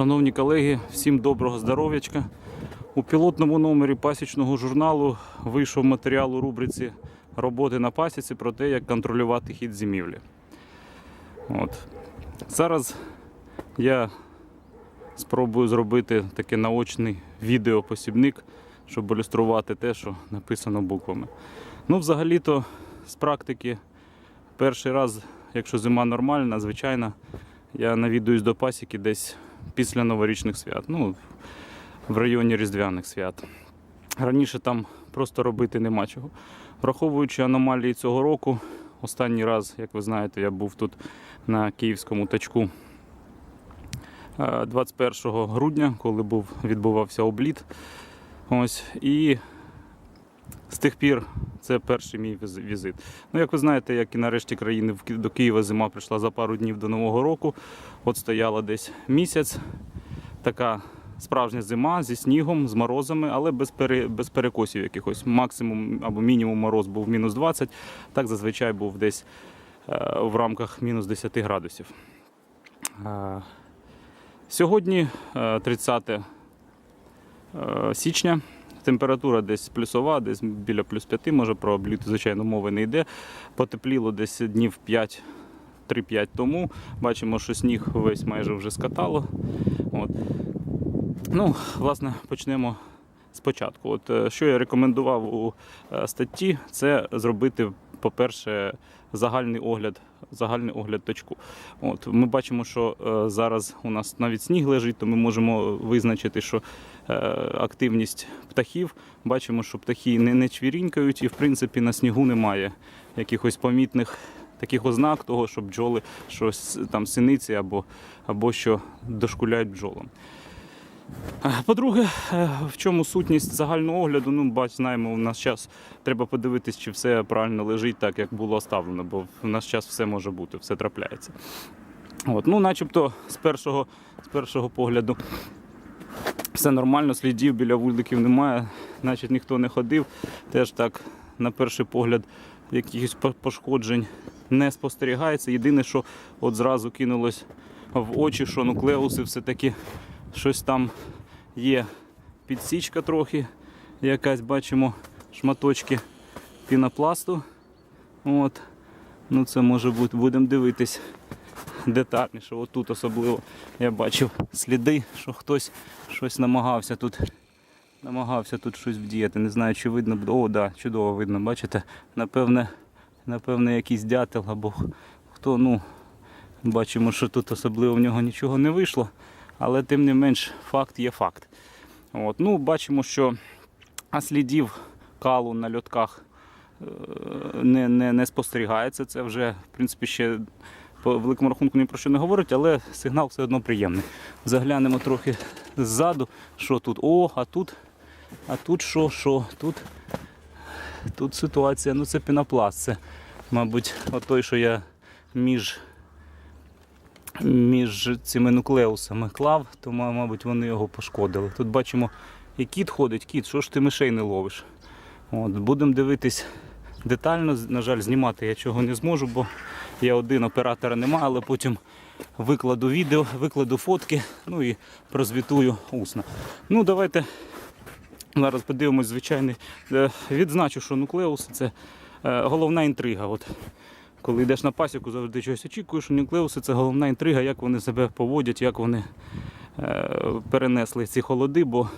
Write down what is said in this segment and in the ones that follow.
Шановні колеги, всім доброго здоров'ячка. У пілотному номері пасічного журналу вийшов матеріал у рубриці Роботи на пасіці про те, як контролювати хід зимівлі. От. Зараз я спробую зробити таке наочний відеопосібник, щоб ілюструвати те, що написано буквами. Ну, взагалі-то, з практики, перший раз, якщо зима нормальна, звичайно, я навідуюсь до пасіки десь після новорічних свят, ну, в районі Різдвяних свят. Раніше там просто робити нема чого. Враховуючи аномалії цього року, останній раз, як ви знаєте, я був тут на київському тачку е, 21 грудня, коли був, відбувався обліт. Ось, і з тих пір це перший мій візит. Ну, як ви знаєте, як і нарешті країни до Києва зима прийшла за пару днів до Нового року. От стояла десь місяць. Така справжня зима зі снігом, з морозами, але без, пере, без перекосів якихось. Максимум або мінімум мороз був мінус 20, так зазвичай був десь е, в рамках мінус 10 градусів. Е, сьогодні е, 30 е, січня. Температура десь плюсова, десь біля плюс 5, може про обліт, звичайно, мови не йде. Потепліло десь днів 5, 3-5 тому. Бачимо, що сніг весь майже вже скатало. От. Ну, власне, почнемо спочатку. От, е, що я рекомендував у е, статті, це зробити, по-перше, загальний огляд, загальний огляд точку. От, ми бачимо, що е, зараз у нас навіть сніг лежить, то ми можемо визначити, що е, активність птахів. Бачимо, що птахи не, не чвірінькають, і в принципі на снігу немає якихось помітних таких ознак того, що бджоли щось там синиці або, або що дошкуляють бджолам. Е, По-друге, е, в чому сутність загального огляду? Ну, бач, знаємо, у нас час треба подивитись, чи все правильно лежить так, як було оставлено, бо в наш час все може бути, все трапляється. От, ну, начебто, з першого, з першого погляду все нормально, слідів біля вуликів немає, значить ніхто не ходив. Теж так, на перший погляд, якихось пошкоджень не спостерігається. Єдине, що от зразу кинулось в очі, що нуклеуси все-таки щось там є підсічка трохи, якась бачимо шматочки пінопласту. От. Ну це може бути, будемо дивитись детальніше. От тут особливо я бачив сліди, що хтось щось намагався тут. Намагався тут щось вдіяти. Не знаю, чи видно. буде. О, да, чудово видно, бачите? Напевне, напевне, якийсь дятел або хто, ну, бачимо, що тут особливо в нього нічого не вийшло. Але тим не менш факт є факт. От, ну, бачимо, що слідів калу на льотках е, не, не, не спостерігається. Це вже, в принципі, ще по великому рахунку ні про що не говорить, але сигнал все одно приємний. Заглянемо трохи ззаду, що тут. О, а тут, а тут що, що? Тут, тут ситуація, ну це пінопласт. Це, мабуть, той, що я між між цими нуклеусами клав, то, мабуть, вони його пошкодили. Тут бачимо, і кіт ходить, кіт, що ж ти мишей не ловиш? От, будемо дивитись детально. На жаль, знімати я чого не зможу, бо я один оператора нема, але потім викладу відео, викладу фотки, ну і прозвітую усно. Ну, давайте зараз подивимось звичайний. Е, Відзначу, що нуклеуси це е, головна інтрига. От коли йдеш на пасіку, завжди щось очікуєш, що нуклеуси це головна інтрига, як вони себе поводять, як вони е, перенесли ці холоди, бо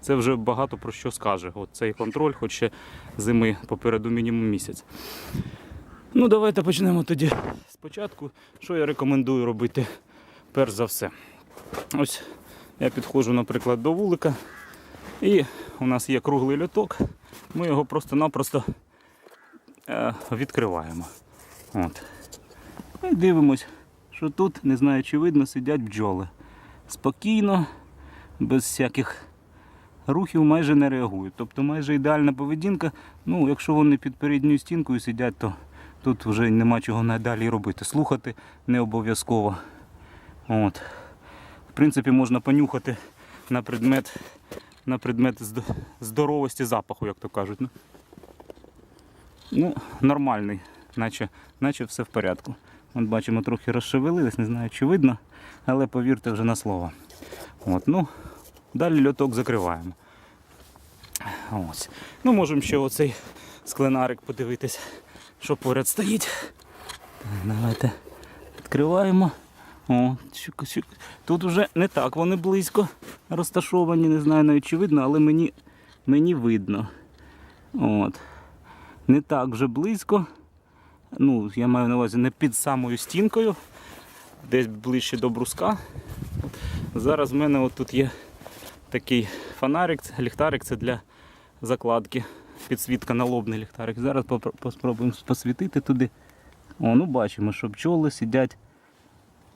це вже багато про що скаже. От цей контроль, хоч ще зими попереду мінімум місяць. Ну, давайте почнемо тоді спочатку. Що я рекомендую робити перш за все. Ось я підходжу, наприклад, до вулика, і у нас є круглий льоток. Ми його просто-напросто е, відкриваємо. От. І дивимось, що тут, не знаю, чи видно, сидять бджоли. Спокійно, без всяких рухів майже не реагують. Тобто майже ідеальна поведінка. Ну, якщо вони під передньою стінкою сидять, то тут вже нема чого надалі робити. Слухати не обов'язково. От. В принципі, можна понюхати на предмет, на предмет здоровості запаху, як то кажуть. Ну, ну наче, наче все в порядку. От бачимо, трохи розшевелились, не знаю, чи видно, але повірте вже на слово. От, ну, далі льоток закриваємо. Ось. Ну, можемо ще оцей скленарик подивитись, що поряд стоїть. Так, давайте відкриваємо. О. Тут вже не так вони близько розташовані, не знаю навіть чи видно, але мені, мені видно. От. Не так вже близько. Ну, я маю на увазі не під самою стінкою, десь ближче до бруска. Зараз в мене тут є такий фонарик, ліхтарик це для закладки. Підсвітка налобний ліхтарик. Зараз поспробуємо посвітити туди. О, ну бачимо, що пчоли сидять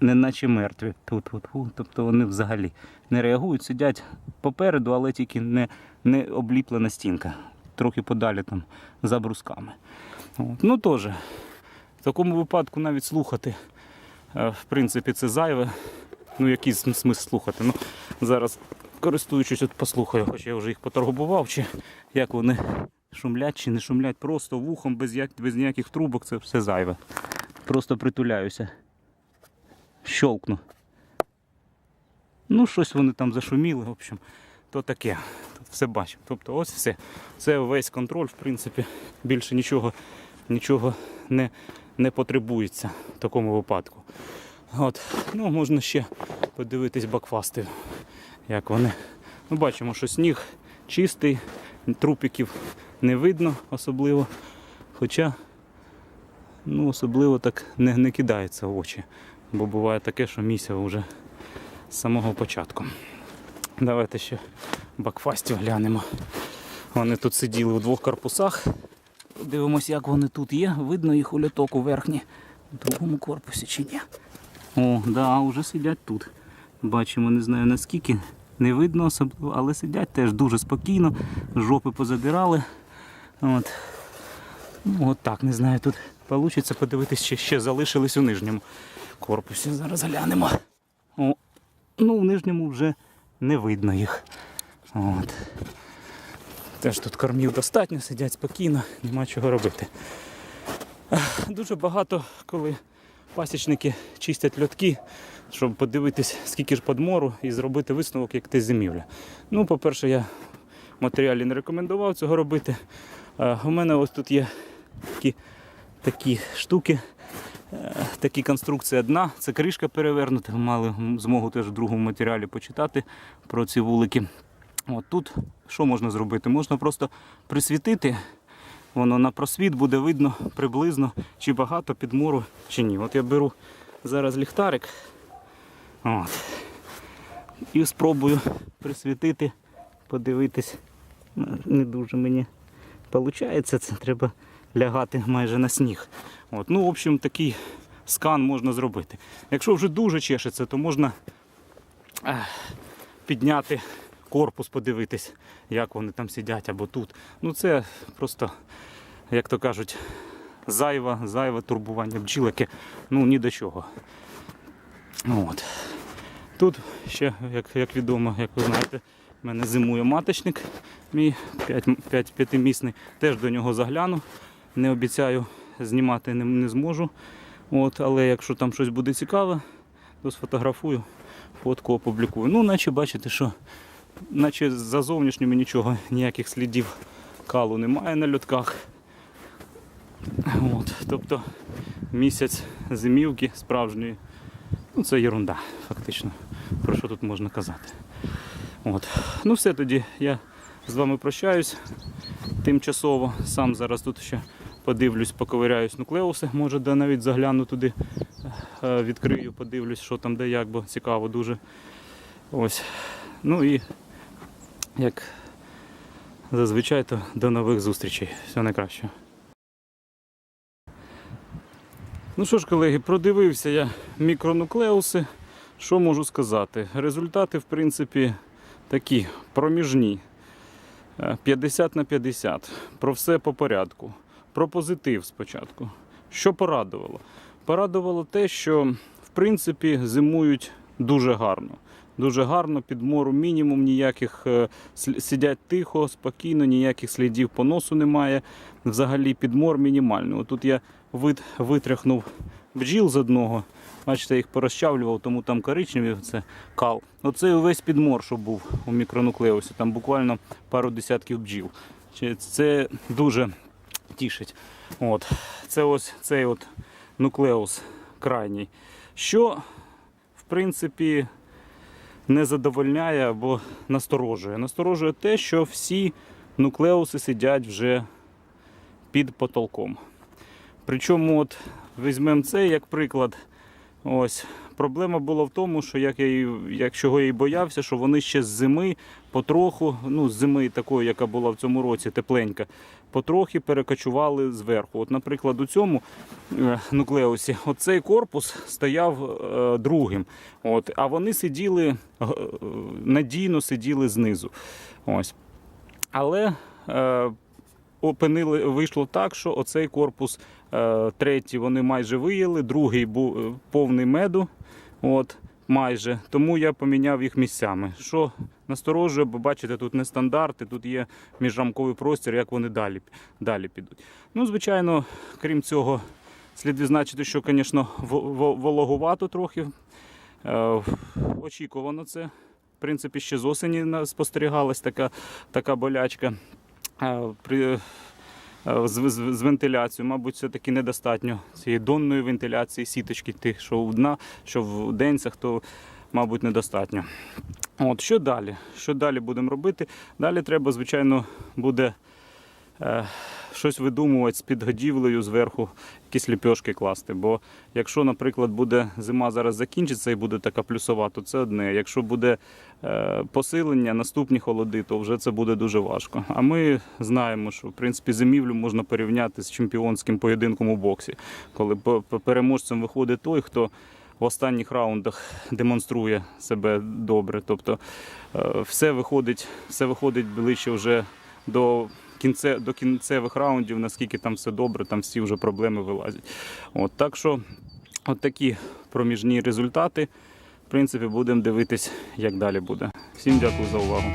неначе мертві. Тут, тут, тут. Тобто вони взагалі не реагують, сидять попереду, але тільки не, не обліплена стінка. Трохи подалі там за брусками. Ну теж, в такому випадку навіть слухати, е, в принципі, це зайве. Ну, який смисл слухати. Ну, зараз, користуючись, от послухаю, хоч я вже їх поторгував, чи як вони шумлять чи не шумлять, просто вухом, без, як, без ніяких трубок, це все зайве. Просто притуляюся. Щолкну. Ну, щось вони там зашуміли, в общем, то таке. Тут все бачимо. Тобто ось все. Це весь контроль, в принципі, більше нічого, нічого не, не потребується в такому випадку. От. Ну, можна ще подивитись бакфасти, як вони. Ну, бачимо, що сніг чистий, трупиків не видно особливо. Хоча ну, особливо так не, не кидається в очі. Бо буває таке, що місяць вже з самого початку. Давайте ще бакфастів глянемо. Вони тут сиділи у двох корпусах. Дивимося, як вони тут є. Видно їх у льоток у верхній, у другому корпусі чи ні. О, да, вже сидять тут. Бачимо, не знаю наскільки. Не видно особливо, але сидять теж дуже спокійно, жопи позадирали. От. Ну, от так, не знаю, тут вийде подивитись, чи ще залишились у нижньому корпусі. Зараз глянемо. О, ну, в нижньому вже не видно їх. От. Теж тут кормів достатньо, сидять спокійно, нема чого робити. Дуже багато, коли пасічники чистять льотки, щоб подивитись, скільки ж подмору і зробити висновок, як ти зимівля. Ну, по-перше, я в матеріалі не рекомендував цього робити. Е, У мене ось тут є такі, такі штуки, е, такі конструкція дна. Це кришка перевернута. Мали змогу теж в другому матеріалі почитати про ці вулики. От тут що можна зробити? Можна просто присвітити, воно на просвіт буде видно приблизно, чи багато підмору, чи ні. От я беру зараз ліхтарик от, і спробую присвітити, подивитись. Не дуже мені виходить, це треба лягати майже на сніг. От. Ну, в общем, такий скан можна зробити. Якщо вже дуже чешеться, то можна підняти корпус, подивитись, як вони там сидять або тут. Ну це просто, як то кажуть, зайве, зайве турбування бджілки, ну ні до чого. От. Тут ще, як, як відомо, як ви знаєте, в мене зимує маточник, мій 5, п'ятимісний. Теж до нього загляну. Не обіцяю знімати не, не зможу. От, але якщо там щось буде цікаве, то сфотографую, фотку опублікую. Ну, наче бачите, що наче за зовнішніми нічого, ніяких слідів калу немає на льотках. От, тобто місяць зимівки справжньої. Ну, це ерунда, фактично. Про що тут можна казати? От. Ну все тоді, я з вами прощаюсь тимчасово. Сам зараз тут ще подивлюсь, поковиряюсь нуклеуси, може де навіть загляну туди, е, відкрию, подивлюсь, що там де як, бо цікаво дуже. Ось. Ну і як зазвичай, то до нових зустрічей. Все найкраще. Ну що ж, колеги, продивився я мікронуклеуси. Що можу сказати? Результати, в принципі, такі проміжні. Е, 50 на 50. Про все по порядку. Про позитив спочатку. Що порадувало? Порадувало те, що в принципі зимують дуже гарно. Дуже гарно, підмору мінімум, ніяких е, сидять тихо, спокійно, ніяких слідів поносу немає. Взагалі підмор мінімальний. Отут я вит, витряхнув бджіл з одного. Бачите, їх порозчавлював, тому там коричневі це кал. Оцей увесь підмор, що був у мікронуклеусі, там буквально пару десятків бджіл. Це дуже тішить. От. Це ось цей от нуклеус крайній. Що, в принципі, не задовольняє або насторожує. Насторожує те, що всі нуклеуси сидять вже під потолком. Причому, от візьмемо це як приклад. Ось. Проблема була в тому, що як я, її- як чого я і боявся, що вони ще з зими потроху, ну з зими такої, яка була в цьому році, тепленька, потрохи перекочували зверху. От, наприклад, у цьому е, нуклеусі оцей корпус стояв е, другим. От, а вони сиділи е, надійно сиділи знизу. Ось. Але е, опинили, вийшло так, що оцей корпус третій вони майже виїли, другий був е, повний меду. От, майже. Тому я поміняв їх місцями. Що насторожує, бо бачите, тут не стандарти, тут є міжрамковий простір, як вони далі, далі підуть. Ну, звичайно, крім цього, слід відзначити, що, звісно, во- во- вологувато трохи. Е, Очікувано це. В принципі, ще з осені спостерігалась така, така болячка. Е, При, е, з, з, з вентиляцією, мабуть, все-таки недостатньо цієї донної вентиляції, сіточки тих, що у дна, що в денцях, то, мабуть, недостатньо. От, що далі? Що далі будемо робити? Далі треба, звичайно, буде е, щось видумувати з підгодівлею зверху, якісь ліпьошки класти. Бо якщо, наприклад, буде зима зараз закінчиться і буде така плюсова, то це одне. Якщо буде е, посилення, наступні холоди, то вже це буде дуже важко. А ми знаємо, що в принципі зимівлю можна порівняти з чемпіонським поєдинком у боксі, коли переможцем виходить той, хто в останніх раундах демонструє себе добре. Тобто е, все виходить, все виходить ближче вже до. Кінце, до кінцевих раундів, наскільки там все добре, там всі вже проблеми вилазять. От, так що, от такі проміжні результати. В принципі, будемо дивитись, як далі буде. Всім дякую за увагу.